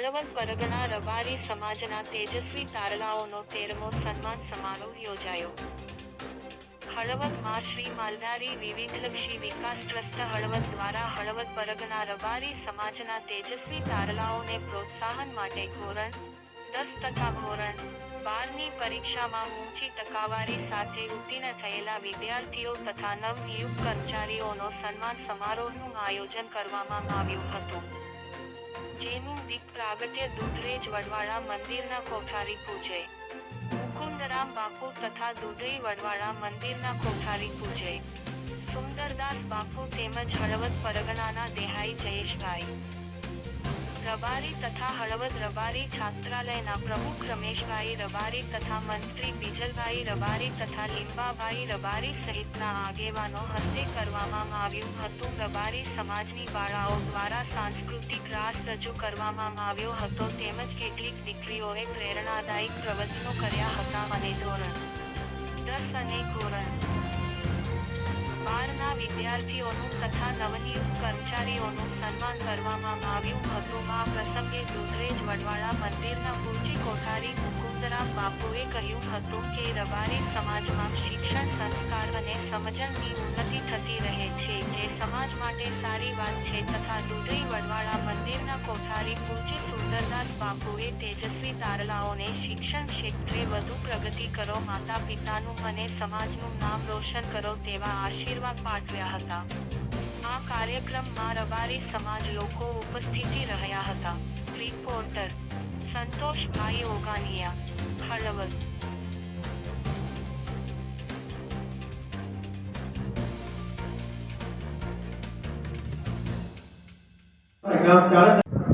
રબારી સમાજના તેજસ્વી તારલાઓનો તેરમો સન્માન સમારોહ યોજાયો. હળવદમાં શ્રી માલધારી વિવિધલક્ષી વિકાસ ટ્રસ્ટ હળવદ દ્વારા હળવદ પરગના રબારી સમાજના તેજસ્વી તારલાઓને પ્રોત્સાહન માટે ધોરણ દસ તથા ધોરણ બારની પરીક્ષામાં ઊંચી ટકાવારી સાથે ઉત્તીર્ણ થયેલા વિદ્યાર્થીઓ તથા નવનિયુક્ત કર્મચારીઓનો સન્માન સમારોહનું આયોજન કરવામાં આવ્યું હતું. જેનું દીપ પ્રાગટ્ય દૂધરેજ વડવાળા મંદિરના કોઠારી પૂજે. મુકુંદરામ બાપુ તથા દુધઈ વડવાળા મંદિરના કોઠારી પૂજે. સુંદરદાસ બાપુ તેમજ હળવદ પરગણાના દેહાઈ જયેશભાઈ. રબારી તથા હળવદ રબારી છાત્રાલયના પ્રમુખ રમેશભાઈ રબારી તથા મંત્રી બીજલભાઈ રબારી તથા લીંબાભાઈ રબારી સહિતના આગેવાનો હસ્તે કરવામાં આવ્યું હતું. રબારી સમાજની બાળાઓ દ્વારા સાંસ્કૃતિક રાસ રજૂ કરવામાં આવ્યો હતો. તેમજ કેટલીક દીકરીઓએ પ્રેરણાદાયક પ્રવચનો કર્યા હતા અને ધોરણ દસ અને ધોરણ બારના વિદ્યાર્થીઓનું તથા નવનિયુક્ત કર્મચારીઓનું સન્માન કરવામાં આવ્યું હતું. આ પ્રસંગે દુધરેજ વડવાળા મંદિરના પૂજી કોઠારી મુકુંદરામ બાપુએ કહ્યું હતું કે રબારી સમાજમાં શિક્ષણ, સંસ્કાર અને સમજણની ઉન્નતિ થતી રહે છે. જે સમાજ માટે સારી વાત છે તથા દુધઈ વડવાળા મંદિરના કોઠારી, પૂજ્ય સુંદરદાસ બાપુએ તેજસ્વી તારલાઓને શિક્ષણ ક્ષેત્રે વધુ પ્રગતિ કરો માતા પિતાનું અને સમાજનું નામ રોશન કરો તેવા આશીર્વાદ પાઠવ્યા હતા. આ કાર્યક્રમમાં રબારી સમાજ લોકો ઉપસ્થિતિ રહ્યા હતા. રિપોર્ટર સંતોષભાઈ ઓગાનિયા હળવદ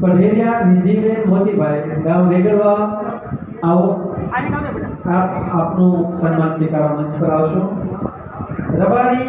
પઢેરિયા નિધિબેન મોતીભાઈ ગામ વેગરવા આવો. આપ આપનું સન્માન સ્વીકારવા મંચ પર આવશો. રબારી